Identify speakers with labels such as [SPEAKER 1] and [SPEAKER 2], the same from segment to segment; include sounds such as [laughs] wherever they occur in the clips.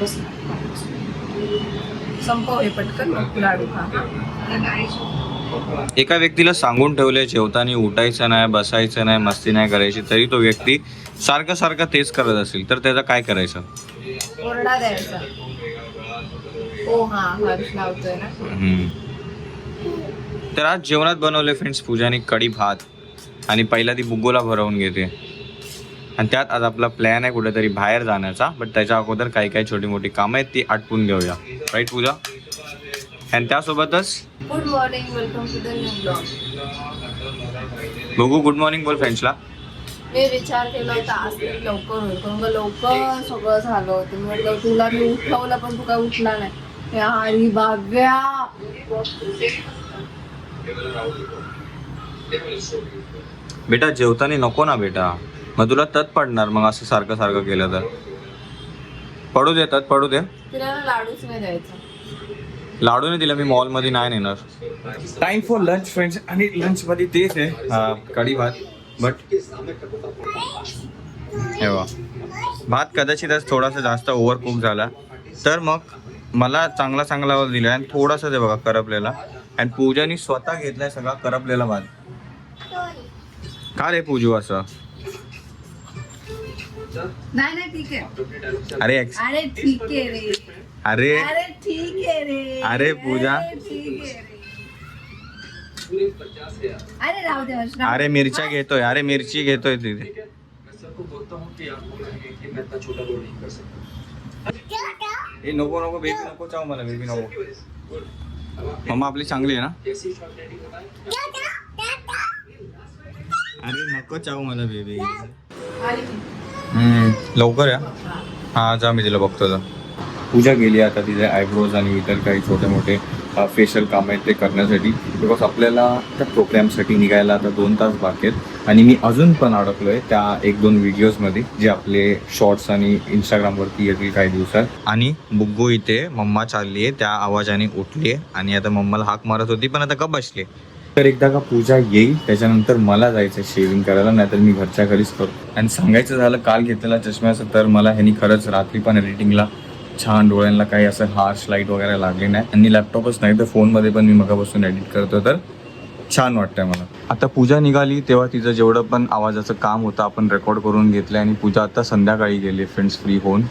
[SPEAKER 1] बस. संपव हे पटकन लाडू खा
[SPEAKER 2] एका व्यक्तीला सांगून ठेवले जेवताना उठायचं नाही बसायचं नाही मस्ती नाही करायची तरी तो व्यक्ती सारखं सारखं तेच करत असेल तर त्याचं काय करायचं?
[SPEAKER 1] ओरडा द्यायचा. ओ हा हर्ष लावतोय ना?
[SPEAKER 2] हम्म. तर आज जेवणात बनवले फ्रेंड्स पूजाने कढी भात. आणि पहिला ती बुग्गोला भरवून घेते. आणि त्यात आज आपला प्लॅन आहे कुठेतरी बाहेर जाण्याचा बट त्याच्या अगोदर काही काही छोटी मोठी कामं आहेत ती आटपून घेऊया. राईट पूजा? आणि त्यासोबतच?
[SPEAKER 1] Good morning welcome to the new blog
[SPEAKER 2] बघू गुड मॉर्निंग बोल फ्रेंड्सला.
[SPEAKER 1] मी विचार केला होता आज तरी लवकर होईल. लवकर सगळं झालं होतं. मी म्हटलं तुला मी उठवलं पण तू काय उठला नाही. भाग्या.
[SPEAKER 2] बेटा जेवताना नको ना बेटा. मग तुला तत पडणार मग असं सारखं सारखं केलं तर. पडू दे तत पडू दे.
[SPEAKER 1] तिला ना लाडूच नाही द्यायचा.
[SPEAKER 2] लाडू नाही दिला मी मॉलमध्ये नाही नेणार. टाइम फॉर लंच फ्रेंड्स आणि लंच मध्ये तेच आहे. कढी भात बट हे बघा. भात कदाचित आज थोडासा जास्त ओव्हर कुक झाला. तर मग मला चांगला चांगला दिला. आणि थोडासा ते बघा करपलेला. आणि पूजानी स्वतः घेतलाय सगळा करपलेला भात. का रे पूजू असं?
[SPEAKER 1] नाही नाही ठीक आहे.
[SPEAKER 2] अरे
[SPEAKER 1] अरे ठीक आहे रे.
[SPEAKER 2] अरे
[SPEAKER 1] अरे ठीक आहे रे.
[SPEAKER 2] अरे, पूजा.
[SPEAKER 1] अरे, ठीक आहे रे. अरे राहू दे
[SPEAKER 2] अरे मिरच्या घेतोय. अरे मिरची घेतोय तिथे. ए नको नको बेबी नको चाव मला बेबी नको. मम्मा आपली चांगली आहे ना? अरे नको चाव मला बेबी. लवकर या. हा जा मी तिला बघतो जा पूजा गेली आता तिचे आयब्रोज आणि इतर काही छोटे मोठे फेशियल काम आहेत ते करण्यासाठी. बिकॉज आपल्याला त्या प्रोग्रामसाठी निघायला आता दोन तास बाकी आहेत. आणि मी अजून पण अडकलो आहे त्या एक दोन व्हिडिओजमध्ये जे आपले शॉर्ट्स आणि इंस्टाग्रामवरती येतील काही दिवसात. आणि बुग्गू इथे मम्मा चालली आहे त्या आवाजाने उठली आहे आणि आता मम्माला हाक मारत होती पण आता का बसली तर एकदा का पूजा येईल त्याच्यानंतर मला जायचं शेविंग करायला नाहीतर मी घरच्या घरीच करतो. आणि सांगायचं झालं काल घेतलेला चष्म्याचं तर मला ह्यानी खरंच रात्री पण एडिटिंगला छान डोळ्यांना काही असं हार्श लाइट वगैरे लागले नाही. आणि लॅपटॉपच नाही तर फोनमध्ये पण मी मगापासून एडिट करतो तर छान वाटतंय मला. आता पूजा निघाली तेव्हा तिचं जेवढं पण आवाजाचं काम होतं आपण रेकॉर्ड करून घेतलं आणि पूजा आता संध्याकाळी गेली फ्रेंड्स फ्री होऊन.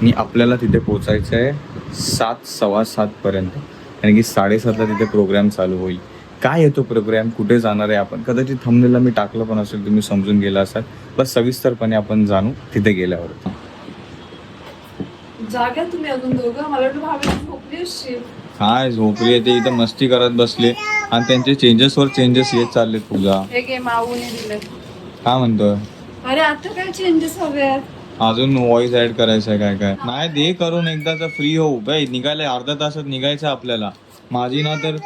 [SPEAKER 2] आणि आपल्याला तिथे पोचायचं आहे सात सव्वा सातपर्यंत कारण की साडेसातला तिथे प्रोग्राम चालू होईल. काय येतो प्रोग्राम कुठे जाणार आहे आपण? कदाचित थंबनेला मी टाकलं पण असेल तुम्ही समजून गेला असाल. बस सविस्तरपणे आपण जाणू तिथे गेल्यावर.
[SPEAKER 1] जाग्या तुम्ही अजून दोघं मला वाटलं झोपली असशील.
[SPEAKER 2] काय झोपली आहे ते इथं मस्ती करत बसले. आणि त्यांचे चेंजेसवर चेंजेस येत
[SPEAKER 1] हे माऊने दिले.
[SPEAKER 2] काय म्हणतोय?
[SPEAKER 1] अरे आता काय चेंजेस हवे आहेत?
[SPEAKER 2] अजून व्हॉइस ऍड करायचं आहे काय काय. नाही दे करून एकदाचा फ्री होऊ. बाई निघायला अर्धा तासात निघायचं आपल्याला. माझी ना तर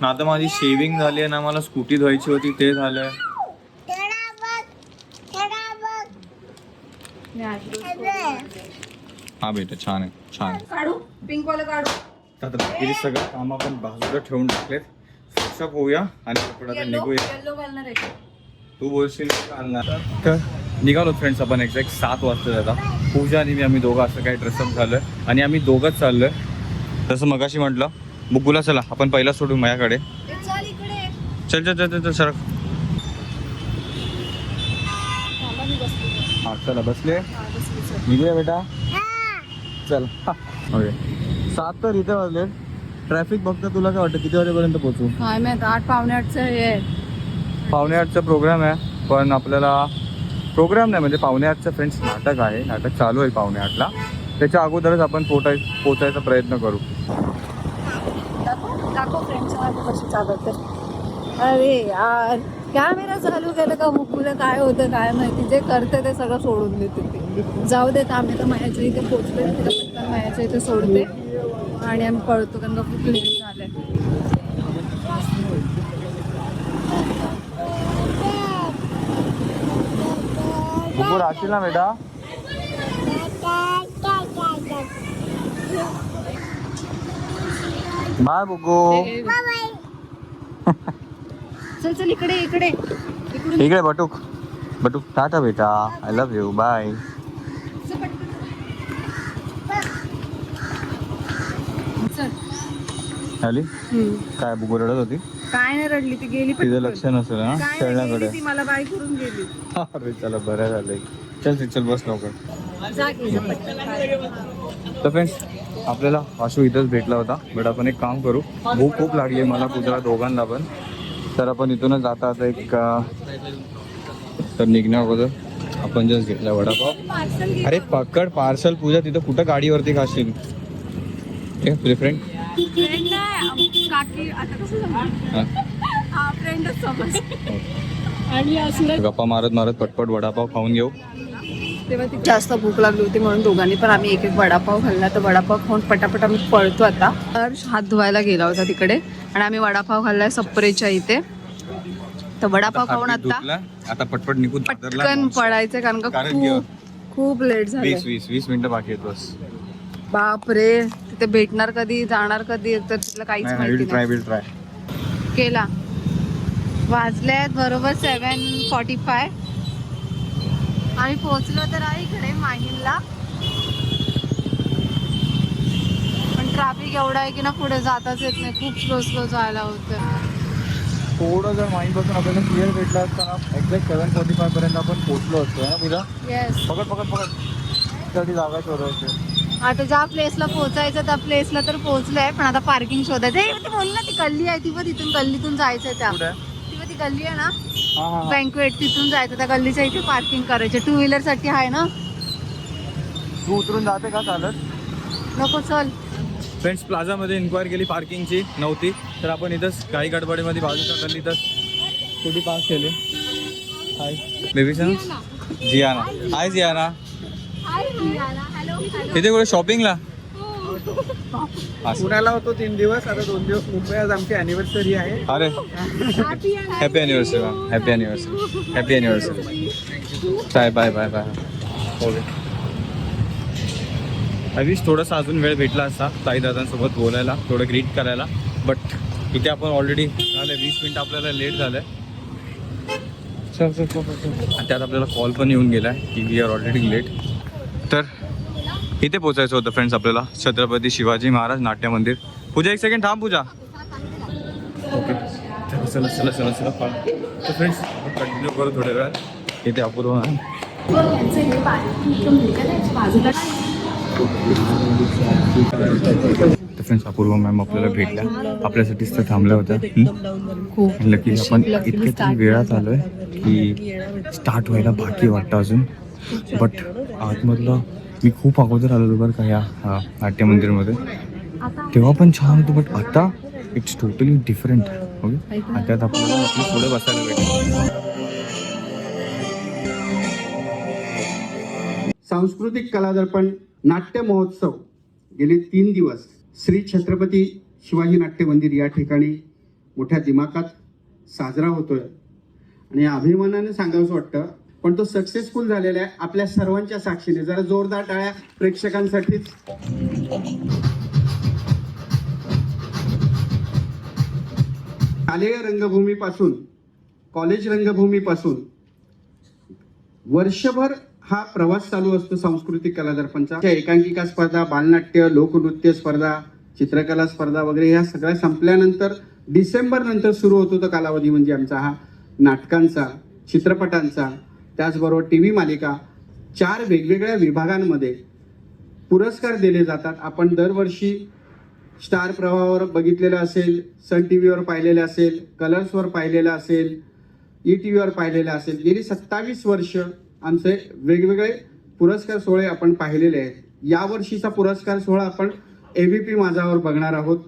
[SPEAKER 2] ना तर माझी शेविंग झाली आहे ना मला स्कूटी धुवायची होती ते झालंय. हा बेटा छान आहे छान आहे.
[SPEAKER 1] काढू पिंक वाला काढू.
[SPEAKER 2] आता बाकी सगळं काम आपण बाजूला ठेवून टाकलेत. फ्रेशअप होऊया आणि आपण आता
[SPEAKER 1] येल्लो
[SPEAKER 2] निघूया? तू बोलशील तर निघालो फ्रेंड्स आपण एक्झॅक्ट सात वाजता आता पूजा आणि मी आम्ही दोघं असं काही ड्रेसअप झालोय आणि आम्ही दोघंच चाललोय. तसं मगाशी म्हटलं बुग्गूला चला आपण पहिला सोडू माझ्याकडे.
[SPEAKER 1] चल
[SPEAKER 2] चल चल चल सर. हा चला बसले.
[SPEAKER 1] हा.
[SPEAKER 2] निघूया बेटा. चल. ओके सात तर इथे वाजले. ट्रॅफिक बघता तुला काय वाटतं? किती वाजेपर्यंत पोहोचू?
[SPEAKER 1] आठ पावणे आठचं हे. आहे.
[SPEAKER 2] पावणे आठचा प्रोग्राम आहे पण आपल्याला प्रोग्राम नाही म्हणजे पावणे आठचं फ्रेंड्स नाटक आहे. नाटक चालू आहे पावणे आठला. त्याच्या अगोदरच आपण पोटाय पोचायचा प्रयत्न करू.
[SPEAKER 1] अरे यार कॅमेरा चालू केलं का मुकुला काय होतं काय माहिती? जे करते ते सगळं सोडून देते ते. जाऊ देत आम्ही तर मायाच्या इथे पोचले तिला मायाच्या इथे सोडते. आणि आम्ही पळतो कारण का खूप लेट झालंय.
[SPEAKER 2] बुबू राहतील ना बेटा बाय बुगू
[SPEAKER 1] चल चल इकडे इकडे.
[SPEAKER 2] इकडे बटूक. बटूक टाटा बेटा. आय लव्ह यू बाय काय बुगू रडत होती?
[SPEAKER 1] काय नाही रडली ती गेली
[SPEAKER 2] तिचं. लक्ष नसेल
[SPEAKER 1] काय नाही
[SPEAKER 2] खेळण्याकडे.
[SPEAKER 1] गेली ती मला बाय करून गेली.
[SPEAKER 2] अरे चला बरं झालंय. चल चल बस लवकर.
[SPEAKER 1] जा की, जा. पटकन.
[SPEAKER 2] तर फ्रेंड्स आपल्याला आशू इथंच भेटला होता. बट आपण एक काम करू. भूक खूप लागली आहे मला पूजा दोघांना पण. तर आपण इथूनच जाता आता एक अं, तर निघण्या अगोदर. आपण जस्ट घेतला वडापाव.
[SPEAKER 1] Parcel घे.
[SPEAKER 2] अरे पकड पार्सल पूजा तिथं कुठं गाडीवरती खाशील? ए तुझे फ्रेंड
[SPEAKER 1] Friend नाही, आम- काकी आता कसं समजू? हा फ्रेंडच समज आणि असलं
[SPEAKER 2] गप्पा मारत मारत पटपट वडापाव खाऊन घेऊ.
[SPEAKER 1] तेव्हा ती जास्त भूक लागली होती म्हणून दोघांनी पण आम्ही एक एक वडापाव खाल्ला. तर वडापाव खाऊन पटापट आम्ही पळतो आता. हर्ष हात धुवायला गेला होता तिकडे. आणि आम्ही वडापाव खाल्लाय सप्परेच्या इथे. तर वडापाव खाऊन आता
[SPEAKER 2] धुतला. आता पटपट निघून दादरला
[SPEAKER 1] पटकन
[SPEAKER 2] पोहोचू.
[SPEAKER 1] पळायचं कारण का
[SPEAKER 2] कारण की-
[SPEAKER 1] खूप खूप लेट झालं
[SPEAKER 2] वीस वीस वीस मिनिटं बाकी आहेत बस.
[SPEAKER 1] बाप रे तिथे भेटणार कधी जाणार कधी तर तिथलं काहीच माहिती नाही. केला. वाजले आहेत बरोबर सेवन फॉर्टी फाय आम्ही पोहोचलो तर आहे इकडे माहीमला. पण ट्रॅफिक एवढा आहे की ना पुढे जाताच येत नाही. खूप स्लो स्लो जायला होतं.
[SPEAKER 2] थोडं जर माईंडपासून आपल्याला क्लिअर भेटला असता ना एक्झॅक्ट सेवन फोर्टी फाय पर्यंत आपण पोहोचलो असतो ना
[SPEAKER 1] येस
[SPEAKER 2] पकड पकड पकड. त्यासाठी जागा शोधायची.
[SPEAKER 1] आता ज्या प्लेसला पोहोचायचं त्या प्लेसला तर पोहोचलोय पण आता पार्किंग शोधायचं. हे ती बोलली ना ती गल्ली आहे ती पण तिथून गल्लीतून जायचंय त्या. ती पण ती गल्ली आहे ना?
[SPEAKER 2] हा हा
[SPEAKER 1] बँकवेट तिथून जायचं त्या गल्लीच्या इथे पार्किंग करायचे. टू व्हीलरसाठी आहे ना?
[SPEAKER 2] तू उतरून जाते का चालत?
[SPEAKER 1] नको चल.
[SPEAKER 2] फ्रेंड्स प्लाझामध्ये इन्क्वायरी केली पार्किंगची नव्हती. तर आपण इथंच काही गडबडीमध्ये बाजूच्या गल्लीतच कुठे पास केली. Hi baby Jiana. Hi Jiana. इथे कुठे शॉपिंगला असं.
[SPEAKER 3] पुण्याला होतो तीन दिवस आता दोन दिवस मुंबई आज आमची अॅनिव्हर्सरी आहे.
[SPEAKER 2] अरे happy anniversary happy anniversary happy anniversary bye bye bye bye okay अवीस थोडासा अजून वेळ भेटला असता ताई दादांसोबत बोलायला थोडं ग्रीट करायला. बट इथे आपण ऑलरेडी झालं वीस मिनटं आपल्याला लेट झालं. आणि त्यात आपल्याला कॉल पण येऊन गेला आहे की वी आर ऑलरेडी लेट तर इथे पोचायचं होतं फ्रेंड्स आपल्याला. छत्रपती शिवाजी महाराज नाट्य मंदिर. पूजा एक सेकंड थांब पूजा. ओके. चला चला चला चला तर फ्रेंड्स कंटिन्यू करू थोड्या वेळात. इथे अपूर्व मॅम तर फ्रेंड्स अपूर्व मॅम आपल्याला भेटल्या. आपल्यासाठीच तर थांबल्या होत्या. लकी आपण इतक्या तरी वेळात आलोय की स्टार्ट व्हायला बाकी वाटतं अजून. बट आतमधलं मी खूप अगोदर आलेलो बरं का या हा, नाट्य मंदिरमध्ये तेव्हा पण छान होतं बट आता इट्स टोटली डिफरंट ओके आता आपल्याला आपली पुढे बसायला भेटेल.
[SPEAKER 3] सांस्कृतिक कलादर्पण नाट्य महोत्सव गेले तीन दिवस श्री छत्रपती शिवाजी नाट्य मंदिर या ठिकाणी मोठ्या दिमाखात साजरा होतोय. आणि अभिमानाने सांगावंसं वाटतं पण तो सक्सेसफुल झालेला आहे. आपल्या सर्वांच्या साक्षीने. जरा जोरदार टाळ्या प्रेक्षकांसाठीच. शालेय रंगभूमीपासून कॉलेज रंगभूमीपासून वर्षभर हा प्रवास चालू असतो सांस्कृतिक कलादर्पणचा दर्पणचा एकांकिका स्पर्धा बालनाट्य लोकनृत्य स्पर्धा चित्रकला स्पर्धा वगैरे ह्या सगळ्या संपल्यानंतर डिसेंबर नंतर सुरू होतो तो कालावधी म्हणजे आमचा हा नाटकांचा चित्रपटांचा. त्याचबरोबर टी व्ही मालिका चार वेगवेगळ्या विभागांमध्ये पुरस्कार दिले जातात. आपण दरवर्षी स्टार प्रवाहावर बघितलेलं असेल सन टी व्हीवर पाहिलेलं असेल कलर्सवर पाहिलेलं असेल ई टी व्हीवर पाहिलेलं असेल गेली सत्तावीस वर्ष आमचे वेगवेगळे पुरस्कार सोहळे आपण पाहिलेले आहेत. यावर्षीचा पुरस्कार सोहळा आपण ए व्ही पी माझावर बघणार आहोत.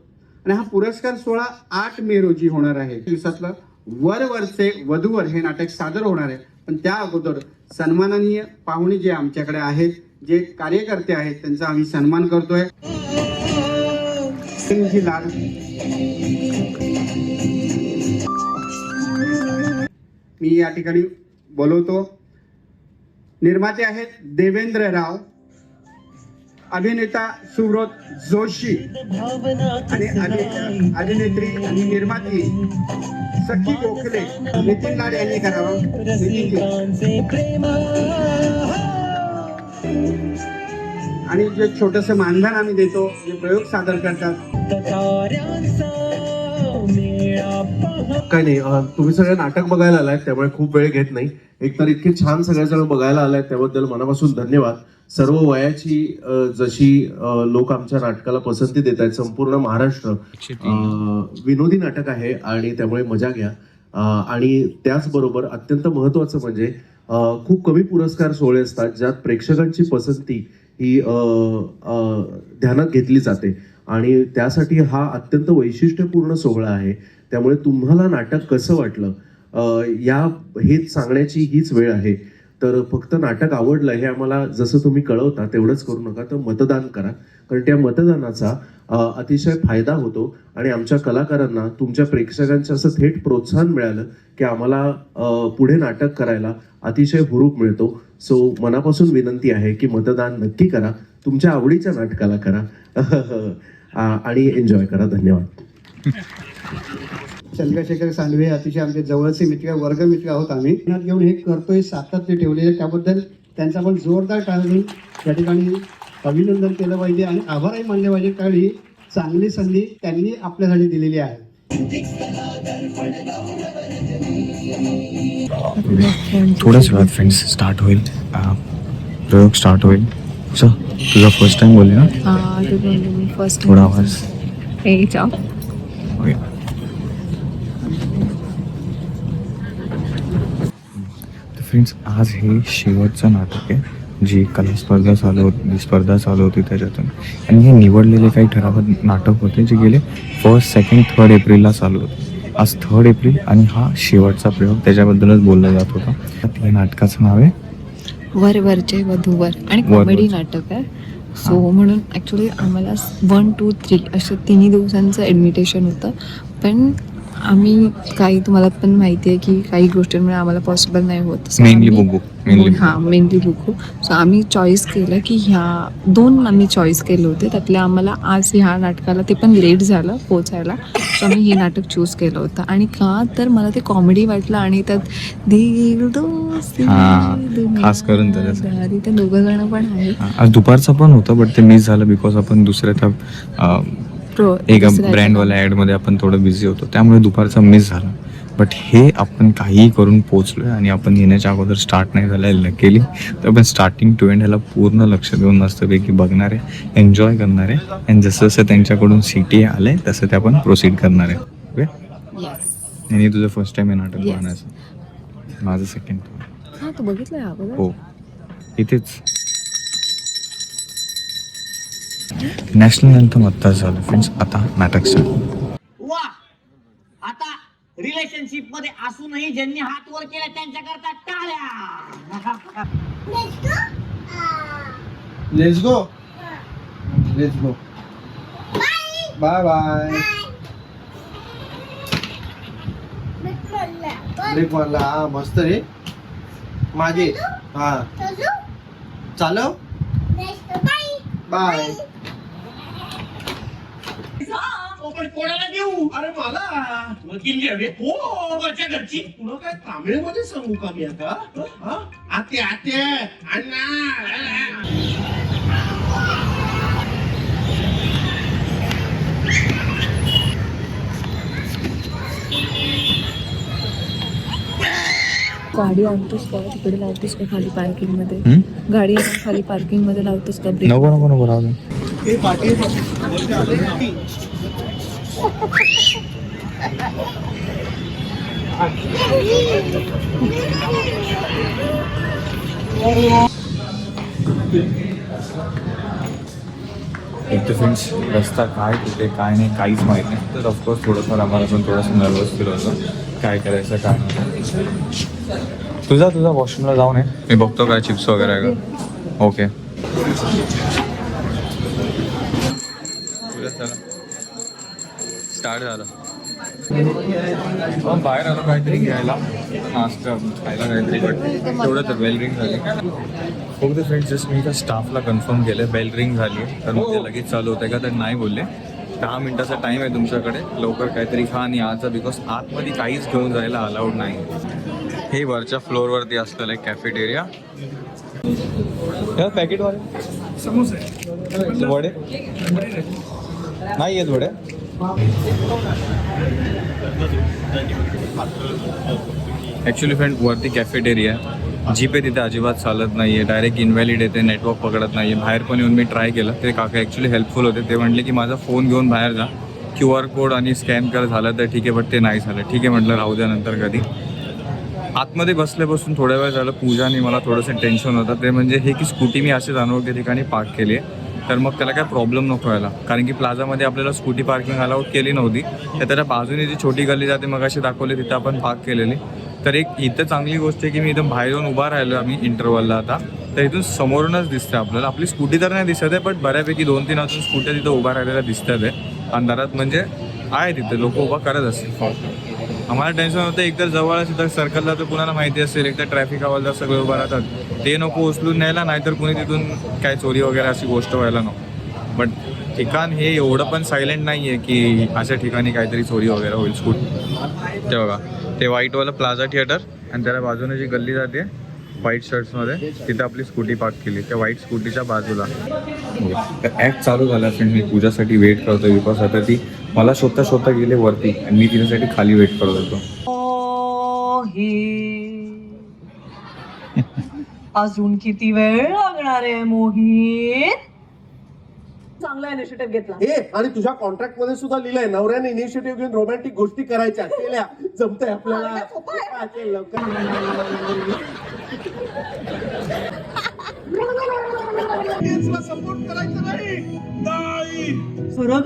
[SPEAKER 3] आणि हा पुरस्कार सोहळा आठ मे रोजी होणार आहे. दिवसातलं वर वरचे वधूवर हे नाटक सादर होणार आहे. पण त्या अगोदर सन्माननीय पाहुणे जे आमच्याकडे आहेत जे कार्यकर्ते आहेत त्यांचा आम्ही सन्मान करतोय. लाड मी या ठिकाणी बोलवतो. निर्माते आहेत देवेंद्र राव. अभिनेता सुव्रत जोशी आणि अभिनेत्री आणि निर्माती सखी गोखले नितीन लाड यांनी करावं. आणि जे छोटंसं मानधन आम्ही देतो जे प्रयोग सादर करतात
[SPEAKER 4] काय नाही तुम्ही सगळे नाटक बघायला आलाय त्यामुळे खूप वेळ घेत नाही. एकतर इतके छान सगळेजण बघायला आलाय त्याबद्दल मनापासून धन्यवाद. सर्व वयाची जशी लोक आमच्या नाटकाला पसंती देत आहेत संपूर्ण महाराष्ट्र विनोदी नाटक आहे आणि त्यामुळे मजा घ्या. आणि त्याचबरोबर अत्यंत महत्वाचं म्हणजे खूप कमी पुरस्कार सोहळे असतात ज्यात प्रेक्षकांची पसंती ही ध्यानात घेतली जाते. आणि त्यासाठी हा अत्यंत वैशिष्ट्यपूर्ण सोहळा आहे. त्यामुळे तुम्हाला नाटक कसं वाटलं? या हेच सांगण्याची हीच वेळ आहे. तर फक्त नाटक आवडलं हे आम्हाला जसं तुम्ही कळवता तेवढंच करू नका तर मतदान करा. कारण त्या मतदानाचा अतिशय फायदा होतो आणि आमच्या कलाकारांना तुमच्या प्रेक्षकांचं असं थेट प्रोत्साहन मिळालं की आम्हाला पुढे नाटक करायला अतिशय हुरूप मिळतो. सो मनापासून विनंती आहे की मतदान नक्की करा. तुमच्या आवडीच्या नाटकाला करा. [laughs] आणि एन्जॉय करा. धन्यवाद.
[SPEAKER 3] चंद्रशेखर सांडवे अतिशय आमचे जवळचे मित्र वर्गमित्र आहोत आम्ही. मनात घेऊन हे करतोय सातत्य ठेवलेले त्याबद्दल त्यांचा पण जोरदार टाळणी या ठिकाणी अभिनंदन केलं पाहिजे आणि आभारही मानले पाहिजे कारण ही चांगली संधी त्यांनी आपल्यासाठी दिलेली आहे.
[SPEAKER 2] थोड्याच वेळात फ्रेंड्स स्टार्ट होईल. प्रयोग स्टार्ट होईल. च तुझा फर्स्ट टाइम बोलले ना?
[SPEAKER 5] फर्स्ट
[SPEAKER 2] थोडा आवाज
[SPEAKER 5] हे चॉप
[SPEAKER 2] ओके तर फ्रेंड्स आज हे शेवटचं नाटक आहे जी कला स्पर्धा चालू होती स्पर्धा चालू होती त्याच्यातून. आणि हे निवडलेले काही ठराविक नाटक होते जे गेले फर्स्ट सेकंड थर्ड एप्रिलला चालू होते. आज थर्ड एप्रिल आणि हा शेवटचा प्रयोग त्याच्याबद्दलच बोलला जात होता. तर या नाटकाचं नाव आहे
[SPEAKER 5] वर वरचे वधूवर आणि
[SPEAKER 2] वर
[SPEAKER 5] कॉमेडी. नाटक आहे. सो म्हणून ॲक्च्युली आम्हाला वन टू थ्री असं तिन्ही दिवसांचं ॲडमिटेशन होतं. पण आम्ही काही तुम्हाला पण माहिती आहे की काही गोष्टींमुळे आम्हाला पॉसिबल नाही होत.
[SPEAKER 2] मेनली
[SPEAKER 5] हां मेनली बुकू सो आम्ही चॉईस केलं की ह्या दोन आम्ही चॉईस केले होते. त्यातल्या आम्हाला आज ह्या नाटकाला ते पण लेट झालं पोचायला. सो आम्ही हे नाटक चूज केलं होतं. आणि का तर मला ते कॉमेडी वाटलं आणि त्यात
[SPEAKER 2] खास करून
[SPEAKER 5] ते दोघं जण पण आहेत.
[SPEAKER 2] आज दुपारचं पण होतं बट ते मिस झालं बिकॉज आपण दुसऱ्या त्या
[SPEAKER 5] प्रो
[SPEAKER 2] एका ब्रँडवाल्या ॲडमध्ये आपण थोडं बिझी होतो. त्यामुळे दुपारचा मिस झाला. बट हे आपण काहीही करून पोचलोय आणि आपण येण्याच्या अगोदर स्टार्ट नाही झालं केली तर आपण स्टार्टिंग टू एंड ह्याला पूर्ण लक्ष देऊन मस्तपैकी बघणार आहे एन्जॉय करणार आहे. आणि जसं जसं त्यांच्याकडून सिटी आले तसं ते आपण प्रोसीड करणार आहे. ओके. आणि तुझं फर्स्ट टाइम आहे नाटक. पाहण्याचं माझं सेकंड
[SPEAKER 5] अगोदर?
[SPEAKER 2] हो. इथेच. नॅशनल अँथम आत्ताच झालं. फ्रेंड्स आता नाटक स्टार्ट
[SPEAKER 6] वा! आता रिलेशनशिपमध्ये असूनही ज्यांनी हात वर केला त्यांच्या करता टाळ्या
[SPEAKER 3] let's go let's go bye bye break मारला हा मस्त रे. माझे हा. चालव. बाय
[SPEAKER 6] पण कोणाला देऊ? अरे मला. वकील घ्यावे. हो वरच्या घरची.
[SPEAKER 7] तुला काय तामिळमध्ये सांगू का मी आता? हा? आते आते. अण्णा.
[SPEAKER 5] गाडी आणतोस का? तिकडे लावतोस का खाली
[SPEAKER 2] पार्किंगमध्ये?
[SPEAKER 5] गाडी खाली पार्किंगमध्ये लावतोस का ब्रेक
[SPEAKER 2] नको नको नको राहू दे. एक तर फ्रेंड्स रस्ता काय कुठे काय नाही काहीच माहीत नाही. तर ऑफकोर्स थोडंफार आम्हाला पण थोडंसं नर्वस फील होतं. काय करायचं काय नाही. तुझा तुझा वॉशरूमला जाऊन आहे मी बघतो काय चिप्स वगैरे आहे का. ओके स्टार्ट झालं. मग बाहेर आलो काहीतरी घ्यायला. नाश्ता um, खायला काहीतरी बट तेवढं तर बेल रिंग झाली. फक्त फ्रेंड्स जस्ट मी त्या स्टाफला कन्फर्म केलं बेल रिंग झाली. तर मग ते लगेच चालू होतं का? तर नाही बोलले. दहा मिनिटाचा टाईम आहे तुमच्याकडे. लवकर काहीतरी खा आणि आजचा बिकॉज आतमध्ये काहीच घेऊन जायला अलाउड नाही. हे वरच्या फ्लोअरवरती असलेलं एक कॅफेटेरिया पॅकेटवाले समोसे. वडे? नाही आहेत वडे. ॲक्च्युली फ्रेंड वरती कॅफेटेरिया जीपे तिथे अजिबात चालत नाही आहे डायरेक्ट इनव्हॅलिड येते नेटवर्क पकडत नाही आहे बाहेर पण येऊन मी ट्राय केलं. ते काका ॲक्च्युली हेल्पफुल होते. ते म्हटले की माझा फोन घेऊन बाहेर जा. क्यू आर कोड आणि स्कॅन कर. झालं तर ठीक आहे बट ते नाही झालं. ठीक आहे म्हटलं राहू द्या नंतर कधी. आतमध्ये बसल्यापासून थोड्या वेळ झालं. पूजाने मला थोडंसं टेन्शन होतं. ते म्हणजे हे की स्कूटी मी असेच अनोळखी ठिकाणी पार्क केली आहे. तर मग त्याला काय प्रॉब्लेम नको व्हायला. कारण की प्लाझामध्ये आपल्याला स्कूटी पार्किंग अलाउड केली नव्हती. तर त्याच्या बाजूने जी छोटी गल्ली जाते मग अशी दाखवली तिथे आपण पार्क केलेली. तर एक इथं चांगली गोष्ट आहे की मी इथं बाहेर येऊन उभा राहिलो आम्ही इंटरवलला आता. तर इथून समोरूनच दिसतं आपल्याला. आपली स्कूटी तर नाही दिसत आहे बट बऱ्यापैकी दोन तीन अजून स्कूट्या तिथं उभा राहिलेल्या दिसतात आहे. अंधारात म्हणजे आहे तिथे. लोक उभा करत असतील. आम्हाला टेन्शन होतं. एकतर जवळ असेल तर सर्कलला तर कुणाला माहिती असेल? एकतर ट्रॅफिक हवालदार सगळे उभं राहतात. ते नको उचलून न्यायला नाहीतर कुणी तिथून काय चोरी वगैरे अशी गोष्ट व्हायला नको. बट ठिकाण हे एवढं पण सायलेंट नाही आहे की अशा ठिकाणी काहीतरी चोरी वगैरे होईल. स्कूट ते बघा. ते व्हाईटवालं प्लाझा थिएटर आणि त्याला बाजूने जी गल्ली जाते व्हाईट शर्ट्समध्ये तिथे आपली स्कूटी पार्क केली. त्या व्हाईट स्कूटीच्या बाजूला. ॲक्ट चालू झाला फ्रेंड मी पूजासाठी वेट करतो बिकॉज आता ती मला शोधता शोधता गेले वरती आणि मी तिच्यासाठी खाली वेट करत होतो. [laughs]
[SPEAKER 8] अजून किती वेळ लागणार आहे मोहित? चांगला इनिशिएटिव्ह घेतला.
[SPEAKER 7] ए आणि तुझ्या कॉन्ट्रॅक्टमध्ये सुद्धा लिहिलंय नवऱ्याने इनिशिएटिव्ह घेऊन रोमॅन्टिक गोष्टी करायच्या केल्या. जमतंय आपल्याला. हा, लवकर. सपोर्ट करायचं नाही. नाही
[SPEAKER 8] खरं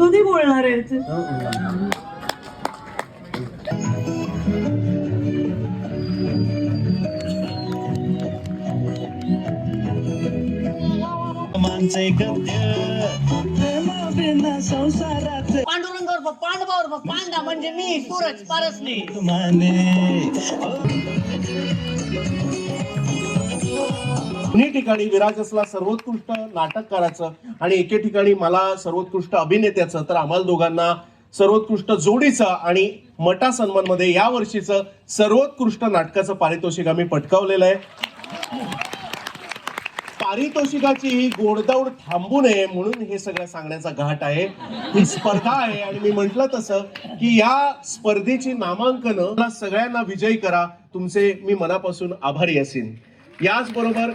[SPEAKER 6] पांडुरंगावर पांडवावर पांडा म्हणजे मी सूरज पारसने.
[SPEAKER 7] दोन्ही ठिकाणी विराजसला सर्वोत्कृष्ट नाटककाराचं आणि एके ठिकाणी मला सर्वोत्कृष्ट अभिनेत्याचं तर आम्हाला दोघांना सर्वोत्कृष्ट जोडीचं आणि मटा सन्मानमध्ये या वर्षीचं सर्वोत्कृष्ट नाटकाचं पारितोषिक आम्ही पटकावलेलं आहे. पारितोषिकाची ही गोडदौड थांबू नये म्हणून हे सगळं सांगण्याचा घाट आहे. ही स्पर्धा आहे आणि मी म्हंटल तसं की या स्पर्धेची नामांकनं सगळ्यांना विजयी करा. तुमचे मी मनापासून आभारी असेन. याचबरोबर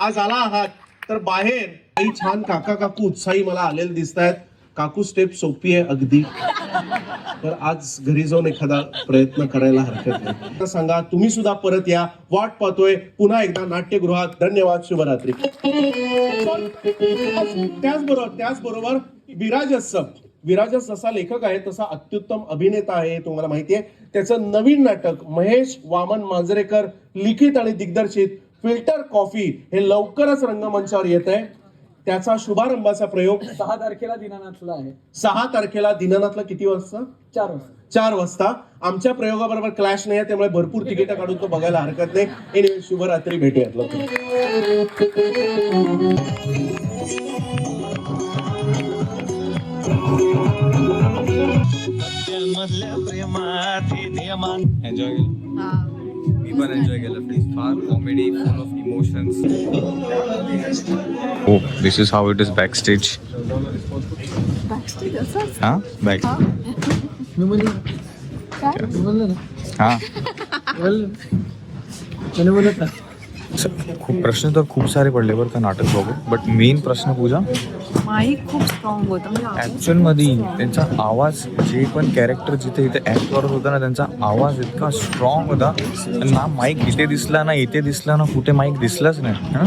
[SPEAKER 7] आज आला आहात. तर बाहेर काही छान काका काकू उत्साही मला आलेले दिसत आहेत काकू स्टेप सोपी आहे अगदी. तर आज घरी जाऊन एखादा प्रयत्न करायला हरकत नाही. तर सांगा तुम्ही सुद्धा परत या. वाट पाहतोय. पुन्हा एकदा नाट्यगृहात धन्यवाद शुभरात्री. त्याचबरोबर त्याचबरोबर विराजस विराजस जसा लेखक आहे तसा अत्युत्तम अभिनेता आहे हे तुम्हाला माहिती आहे. त्याचं नवीन नाटक महेश वामन मांजरेकर लिखित आणि दिग्दर्शित फिल्टर कॉफी हे लवकरच रंगमंचावर येत आहे त्याचा शुभारंभाचा प्रयोग
[SPEAKER 9] सहा तारखेला दिनानाथला आहे.
[SPEAKER 7] सहा तारखेला दिनानाथला किती वाजता?
[SPEAKER 9] चार वाजता.
[SPEAKER 7] चार वाजता. आमच्या प्रयोगाबरोबर क्लॅश नाही आहे त्यामुळे भरपूर तिकीट काढून तो बघायला हरकत नाही. एनिवे शुभरात्री भेटूयात लवकर.
[SPEAKER 2] एन्जॉय केलं
[SPEAKER 1] हा
[SPEAKER 2] मी पण एन्जॉय केलं प्लीज फार कॉमेडी फुल ऑफ इमोशन्स हो this is how it is back stage
[SPEAKER 1] backstage असंच
[SPEAKER 2] हां बॅक
[SPEAKER 9] मी म्हणलं
[SPEAKER 1] काय
[SPEAKER 9] मी म्हणलं ना
[SPEAKER 2] हां
[SPEAKER 9] म्हणलं त्याने बोलत ना
[SPEAKER 2] खूप प्रश्न तर खूप सारे पडले बरं का नाटक बघू बट मेन प्रश्न पूजा?
[SPEAKER 1] माईक खूप स्ट्रॉंग होता. म्हणजे
[SPEAKER 2] ॲक्च्युअलमध्ये त्यांचा आवाज जे पण कॅरेक्टर जिथे इथे ॲक्ट करत होता ना त्यांचा आवाज इतका स्ट्रॉंग होता. ना माईक इथे दिसला ना इथे दिसला ना कुठे माईक दिसलाच नाही. हा?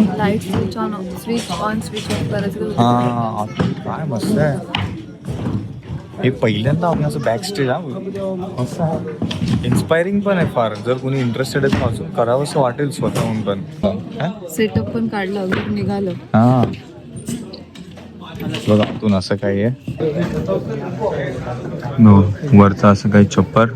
[SPEAKER 2] काय मस्त आहे. हे पहिल्यांदा आपण असं बॅक स्टेज हा? मस्त इन्स्पायरिंग पण आहे फार. जर कोणी इंटरेस्टेड आहे अजून करावं असं वाटेल स्वतःहून पण. हं?
[SPEAKER 1] सेटअप पण काढलं निघालं.
[SPEAKER 2] हा. बघा आतून असं काही आहे. नो वरचं असं काही चप्पर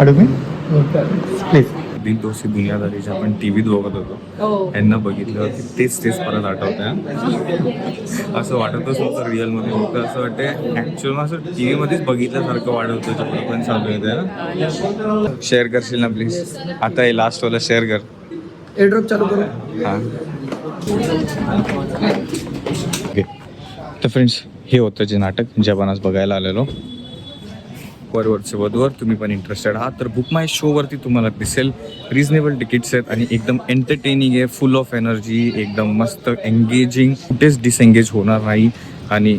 [SPEAKER 2] अडुबी प्लीज दिल दोषी दुनियादारीच्या आपण टी व्हीत बघत होतो यांना बघितलं की तेच तेच परत आठवत आहे असं वाटतच नव्हतं रिअलमध्ये होतं असं वाटतं ॲक्च्युअल असं टी व्हीमध्येच बघितल्यासारखं वाटत होतं पण चालू आहे शेअर करशील ना। प्लीज आता हे लास्ट वाला शेअर कर।
[SPEAKER 9] एअरड्रॉप चालू करू।
[SPEAKER 2] हां। ओके तर फ्रेंड्स हे होतं जे नाटक जे आपण आज बघायला आलेलो वरवरचे वधूवर तुम्ही पण इंटरेस्टेड आहात. तर बुक माय शोवरती तुम्हाला दिसेल. रिजनेबल तिकीट्स आहेत आणि एकदम एंटरटेनिंग आहे फुल ऑफ एनर्जी एकदम मस्त एंगेजिंग कुठेच डिसएंगेज होणार नाही. आणि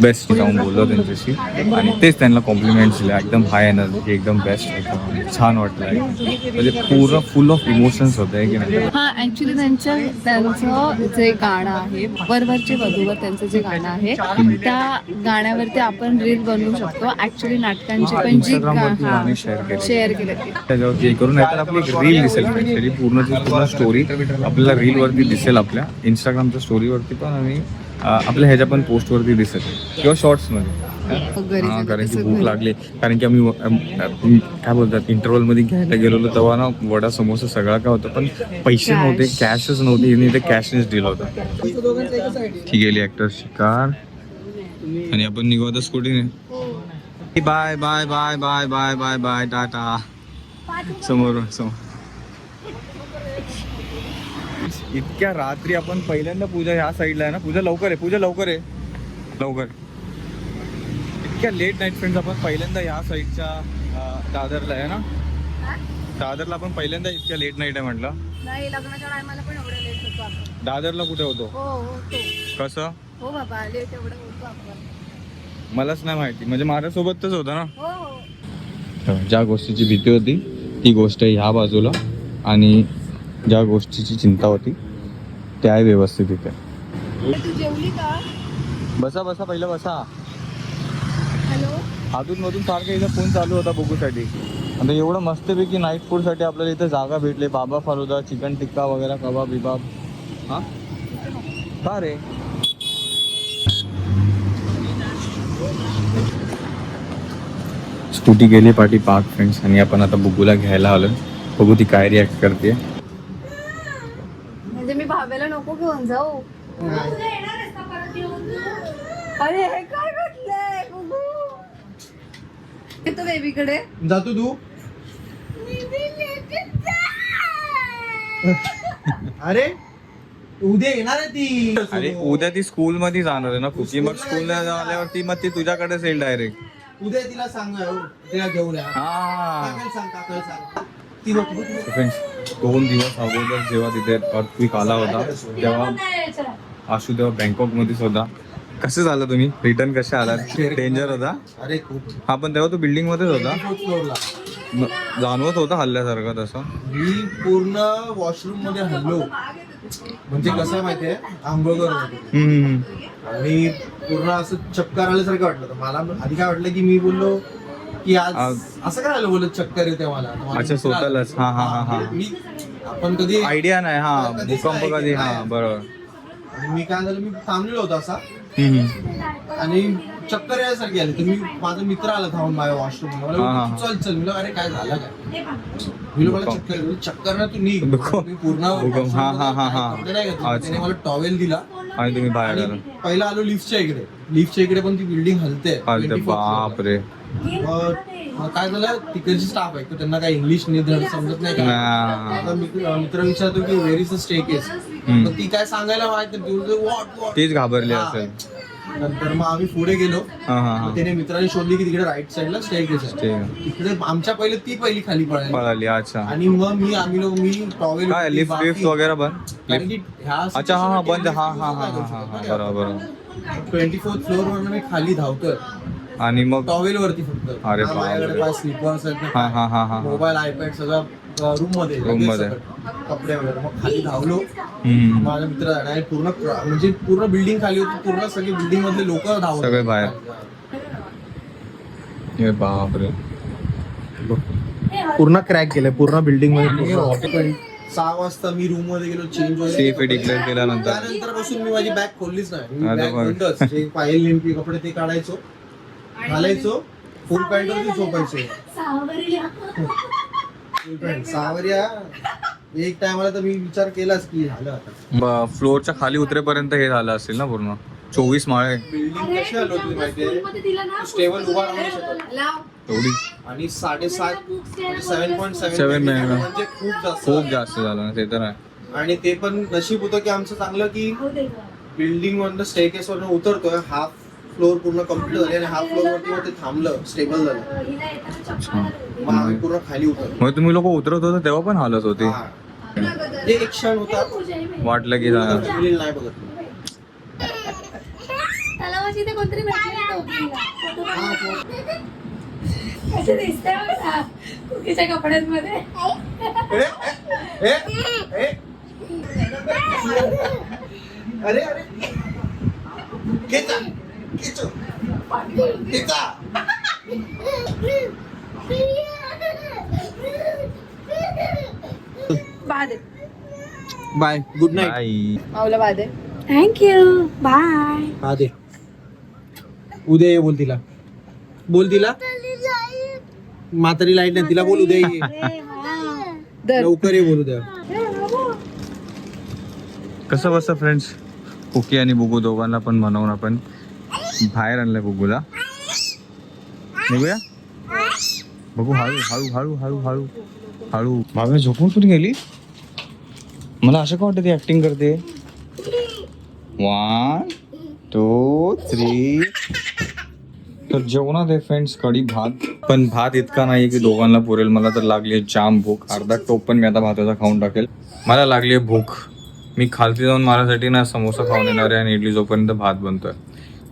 [SPEAKER 2] बेस्ट जाऊन बोललो त्यांच्याशी. आणि तेच त्यांना कॉम्प्लिमेंट्स दिल्या. एकदम हाय एनर्जी एकदम बेस्ट होतं छान वाटलं. म्हणजे पूर्ण फुल ऑफ इमोशन्स होते आहे की नाही?
[SPEAKER 1] हा ऍक्च्युली त्यांच्या त्यांचं जे गाणं आहे वरवरचे वधूवर त्यांचं जे गाणं आहे त्या गाण्यावरती आपण रील बनवू शकतो. ऍक्च्युली नाटकांची पण जी
[SPEAKER 2] गाणी.
[SPEAKER 1] शेअर केले.
[SPEAKER 2] त्याच्यावरती करून नाहीतर आपली एक रील दिसेल त्याची पूर्ण पूर्ण स्टोरी आपल्याला रीलवरती दिसेल आपल्या. इंस्टाग्रामच्या स्टोरीवरती पण आणि आपल्या ह्याच्या पण पोस्टवरती दिसेल किंवा शॉर्ट्समध्ये. हा कारण की भूक लागली. कारण की आम्ही काय बोलतात इंटरव्हलमध्ये घ्यायला गेलेलो तेव्हा ना वडा समोसा सगळा काय होतं पण पैसे नव्हते कॅशच नव्हते आणि ते कॅशनेच डील होतं. ती गेली ऍक्टर शिकार. आणि आपण निघू आता स्कूटीने bye bye bye bye bye bye bye tata. समोर समोर. इतक्या रात्री आपण पहिल्यांदा पूजा ह्या साईडला आहे ना? पूजा लवकर आहे पूजा लवकर आहे. लवकर. इतक्या लेट नाईट फ्रेंड्स आपण पहिल्यांदा ह्या साईडच्या दादरला आहे ना? दादरला आपण पहिल्यांदा इतक्या लेट नाईट आहे म्हटलं.
[SPEAKER 1] नाही लग्नाच्या टायमाला पण एवढं लेट होतो आपण.
[SPEAKER 2] दादरला कुठे होतो?
[SPEAKER 1] हो होतो
[SPEAKER 2] कसं?
[SPEAKER 1] हो बाबा लेट एवढं होतो आपण.
[SPEAKER 2] मलाच नाही माहिती. म्हणजे माझ्यासोबतच होतं ना?
[SPEAKER 1] हो हो.
[SPEAKER 2] ज्या गोष्टीची भीती होती ती गोष्ट ह्या बाजूला. आणि ज्या गोष्टीची चिंता होती त्या आहे व्यवस्थित इथे. बसा बसा पहिलं बसा.
[SPEAKER 1] हॅलो.
[SPEAKER 2] अधून मधून सारखं इथं फोन चालू होता बघूसाठी. आता एवढं मस्तपैकी नाईट फूडसाठी आपल्याला इथं जागा भेटली. बाबा फालुदा चिकन टिक्का वगैरे कबाब बिबाब. हा? का रे? स्कूटी गेली पाठी पार्क फ्रेंड्स आणि आपण आता बुगूला घ्यायला आलो बघू ती काय रिॲक्ट करते
[SPEAKER 1] भावेला नको घेऊन जाऊ. अरे हे काय घडलंय गुगू येतो बेबीकडे.
[SPEAKER 10] जातो तू. अरे उद्या येणार आहे ती.
[SPEAKER 2] अरे उद्या ती स्कूल मध्ये जाणार आहे ना कुकी मग स्कूल आल्यावरती मग ती तुझ्याकडेच येईल डायरेक्ट
[SPEAKER 10] उद्या तिला सांग तिला घेऊन या.
[SPEAKER 2] हा.
[SPEAKER 10] सांग काकाला सांग.
[SPEAKER 2] फ्रेंड्स दोन दिवस अगोदर जेव्हा तिथे अर्थक्विक आला होता तेव्हा आशू तेव्हा बँकॉक मध्येच होता. कसं झालं तुम्ही? रिटर्न कसे आलात? डेंजर होता?
[SPEAKER 10] अरे खूप.
[SPEAKER 2] हा पण तेव्हा तो बिल्डिंग मध्येच होता? जाणवत होता हल्ल्यासारखं तसं?
[SPEAKER 10] मी पूर्ण वॉशरूममध्ये हल्लो. म्हणजे कसं आहे माहितीये आंघोळ करत. आणि पूर्ण असं चक्कर आल्यासारखं वाटलं मला आधी काय वाटलं की मी बोललो की आज असं काय आलं बोलत चक्कर येते मला
[SPEAKER 2] अच्छा. स्वतःलाच. हा, हा, हा, हा.
[SPEAKER 10] मी आपण कधी
[SPEAKER 2] आयडिया नाही हा
[SPEAKER 10] कधीच
[SPEAKER 2] भूकंप कधी हा. बरोबर
[SPEAKER 10] आणि मी काय झालं मी थांबलेलो होतो असा
[SPEAKER 2] हम्म, हम्म.
[SPEAKER 10] आणि चक्कर यायसारखी आली तर मी माझा मित्र आला थांबून माझ्या वॉशरूम
[SPEAKER 2] हा, हा, हा.
[SPEAKER 10] चल चल मी अरे काय झालं काय मी मला
[SPEAKER 2] भूकंप.
[SPEAKER 10] चक्कर. चक्कर ना तू निघ
[SPEAKER 2] भूकंप.
[SPEAKER 10] मी पूर्ण
[SPEAKER 2] भूकंप. हा, हा, हा, हा.
[SPEAKER 10] कपडे नाही घातले. त्याने मला टॉवेल दिला
[SPEAKER 2] आणि तुम्ही बाहेर
[SPEAKER 10] आणि
[SPEAKER 2] आला
[SPEAKER 10] पहिला आलो लिफ्टच्या इकडे लिफ्टच्या इकडे पण ती बिल्डिंग हलते
[SPEAKER 2] अरे बाप रे
[SPEAKER 10] मग मग काय झालं? तिकडचे स्टाफ आहे त्यांना काय इंग्लिश नाही धड समजत नाही का? मित्र मित्र विचारतो की where is the staircase
[SPEAKER 2] hmm.
[SPEAKER 10] ती काय सांगायला माहीत?
[SPEAKER 2] तीच घाबरली
[SPEAKER 10] हा.
[SPEAKER 2] असेल.
[SPEAKER 10] नंतर मग आम्ही पुढे गेलो.
[SPEAKER 2] हा हा हा.
[SPEAKER 10] त्याने मित्रांनी शोधली की तिकडे राईट साईडला स्टे केस आहे.
[SPEAKER 2] ठीक
[SPEAKER 10] तिकडे आमच्या पहिले ती पहिली खाली पळाली.
[SPEAKER 2] पळाली अच्छा.
[SPEAKER 10] आणि मग मी आम्ही लोक मी टॉवेल
[SPEAKER 2] काय लिफ्ट लिफ्ट वगैरे बंद?
[SPEAKER 10] कारण
[SPEAKER 2] लिफ्ट
[SPEAKER 10] की ह्या
[SPEAKER 2] अच्छा हा हा बंद. हा हा हा हा हा हा बरोबर. बरोबर.
[SPEAKER 10] ट्वेंटी फोर्थ फ्लोअर वर मी खाली धावतोय.
[SPEAKER 2] आणि मग?
[SPEAKER 10] टॉवेल वरती फक्त.
[SPEAKER 2] अरे
[SPEAKER 10] माझ्याकडे. काय स्लिपर्स आहेत.
[SPEAKER 2] हा हा हा हा
[SPEAKER 10] मोबाईल आयपॅड सगळं रूममध्ये
[SPEAKER 2] Room
[SPEAKER 10] लगेच
[SPEAKER 2] मध्ये.
[SPEAKER 10] सगळं. कपडे वगैरे. मग खाली धावलो.
[SPEAKER 2] हम्म.
[SPEAKER 10] माझा मित्र आणि पूर्ण क्रा- म्हणजे पूर्ण बिल्डिंग खाली होती. पूर्ण सगळी बिल्डिंग मधले लोक धावत
[SPEAKER 2] सगळे. बाहेर. हे बापरे.
[SPEAKER 10] पूर्ण क्रॅक केलंय. पूर्ण बिल्डिंगमध्ये सहा वाजता मी रूममध्ये गेलो चेंज
[SPEAKER 2] सेफ डिक्लेअर केल्यानंतर.
[SPEAKER 10] त्यानंतरपासून मी माझी बॅग खोललीच नाही. मी
[SPEAKER 2] अरे
[SPEAKER 10] बॅग
[SPEAKER 2] बापरे.
[SPEAKER 10] बंदच जे पायल नेमकी कपडे ते काढायचो. घालायचो? फुल [laughs] पॅन्ट वरती झोपायचो. सावरिया. एक टायमाला तर मी विचार केलाच की झालं आता.
[SPEAKER 2] फ्लोअरच्या खाली उतरेपर्यंत हे झालं असेल ना पूर्ण? चोवीस माळे.
[SPEAKER 10] बिल्डिंग कशी आलो तुम्ही माहितीये? स्टेबल उभा राहू नाही शकत.
[SPEAKER 2] एवढी.
[SPEAKER 10] आणि साडेसात seven point
[SPEAKER 2] Seven
[SPEAKER 10] seven
[SPEAKER 2] million.
[SPEAKER 10] म्हणजे खूप जास्त
[SPEAKER 2] खूप जास्त झालं ना ते तर आहे.
[SPEAKER 10] आणि ते पण नशीब होतं की आमचं चांगलं की बिल्डिंग वरनं स्टेकेस वरनं उतरतोय हाफ फ्लोअर पूर्ण कंप्लीट झाली आणि हाफ फ्लोअर वरती मग ते थांबलं स्टेबल झालं. मग आम्ही पूर्ण खाली उतरलो.
[SPEAKER 2] मग तुम्ही लोक उतरत होते तेव्हा पण हालत होते.
[SPEAKER 10] हा. ते एक क्षण होता.
[SPEAKER 2] वाटलं की जा-
[SPEAKER 10] मुलीला नाही बघत.
[SPEAKER 1] तलावाची ते कोणतरी भेटली कसं दिसतंय बघा. कुकीच्या कपड्यांमध्ये.
[SPEAKER 10] ए, ए, ए. अरे अरे. खेचो खेचा
[SPEAKER 1] बादे.
[SPEAKER 10] Bye good night.
[SPEAKER 2] आई.
[SPEAKER 1] माऊला बादे. थँक्यू बाय
[SPEAKER 10] हा दे उद्या ये बोल तिला. बोल तिला. म्हातारी लाइट नाही तिला बोल उद्या ये
[SPEAKER 1] दर.
[SPEAKER 10] लवकर ये बोल उद्या
[SPEAKER 2] कसं बसतं फ्रेंड्स कुकी आणि बुगू दोघांना पण म्हणून आपण बाहेर आणलंय बुगूला निघूया? बघू हळू हळू हळू हळू हळू हळू. मागे झोपून पण गेली? मला असं का वाटतं ती ऍक्टिंग करते? वन टू थ्री तर जेवणात आहे फ्रेंड्स कढी भात. पण भात इतका नाही की दोघांना पुरेल. मला तर लागली जाम भूक. अर्धा टोप पण मी आता भाताचा खाऊन टाकेल. मला लागली आहे भूक. मी खालती जाऊन माझ्यासाठी ना समोसा खाऊन येणार आहे आणि इडली जोपर्यंत भात बनतोय.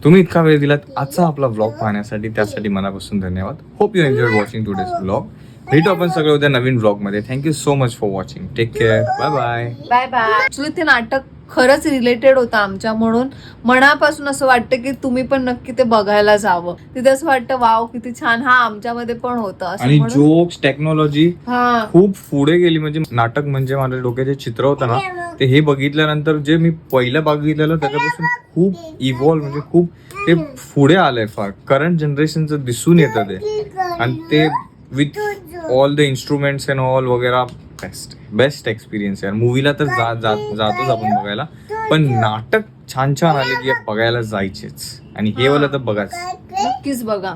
[SPEAKER 2] तुम्ही इतका वेळ दिलात. आजचा आपला व्लॉग पाहण्यासाठी त्यासाठी मनापासून धन्यवाद. Hope you enjoy watching today's vlog भेटू आपण सगळे उद्या नवीन व्लॉगमध्ये. Thank you so much for watching take care bye
[SPEAKER 1] bye bye bye ते नाटक खरंच रिलेटेड होतं आमच्या म्हणून. मनापासून असं वाटतं की तुम्ही पण नक्की ते बघायला जावं. तिथे असं वाटतं वाव किती छान. हा आमच्यामध्ये पण होतं. असं
[SPEAKER 2] आणि
[SPEAKER 1] म्हणून
[SPEAKER 2] जोक्स टेक्नॉलॉजी
[SPEAKER 1] हा.
[SPEAKER 2] खूप पुढे गेली. म्हणजे नाटक म्हणजे माझ्या डोक्यात जे चित्र होतं ना ते हे बघितल्यानंतर जे मी पहिलं बघितलेलं त्याच्यापासून खूप इव्हॉल्व म्हणजे खूप ते पुढे आलंय फार. करंट जनरेशनचं दिसून येतं ते. आणि ते with all the instruments and all वगैरे बेस्ट बेस्ट एक्सपिरियन्स आहे. मूवीला तर जा जा- जातोच आपण बघायला. पण नाटक छान छान आले की बघायला जायचेच. आणि हे वाला तर बघाच.
[SPEAKER 1] नक्कीच बघा.